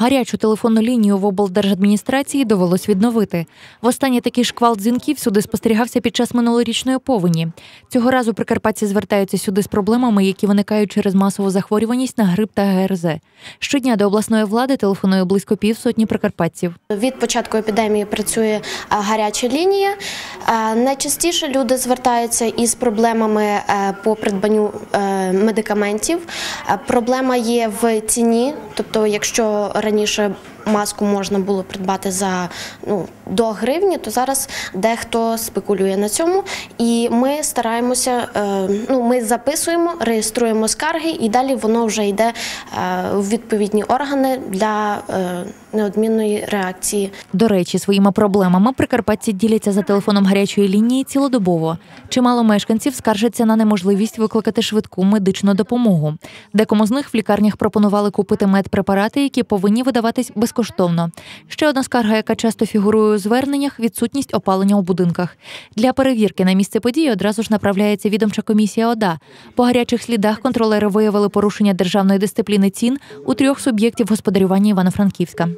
Гарячу телефонну лінію в облдержадміністрації довелось відновити. Востаннє такий шквал дзвінків сюди спостерігався під час минулорічної повені. Цього разу прикарпатці звертаються сюди з проблемами, які виникають через масову захворюваність на грип та ГРЗ. Щодня до обласної влади телефонує близько півсотні прикарпатців. Від початку епідемії працює гаряча лінія. Найчастіше люди звертаються із проблемами е, по придбанню е, медикаментів. Проблема є в ціні, тобто, якщо раніше маску можна було придбати за ну, до гривні, то зараз дехто спекулює на цьому. І ми стараємося, е, ну, ми записуємо, реєструємо скарги, і далі воно вже йде е, в відповідні органи для е, неодмінної реакції. До речі, своїми проблемами прикарпатці діляться за телефоном гарячої лінії цілодобово. Чимало мешканців скаржаться на неможливість викликати швидку медичну допомогу. Декому з них в лікарнях пропонували купити медпрепарати, які повинні видаватись безкоштовно. Ще одна скарга, яка часто фігурує у зверненнях відсутність опалення у будинках. Для перевірки на місце події одразу ж направляється відомча комісія ОДА. По гарячих слідах контролери виявили порушення державної дисципліни цін у трьох суб'єктів господарювання Івано-Франківська.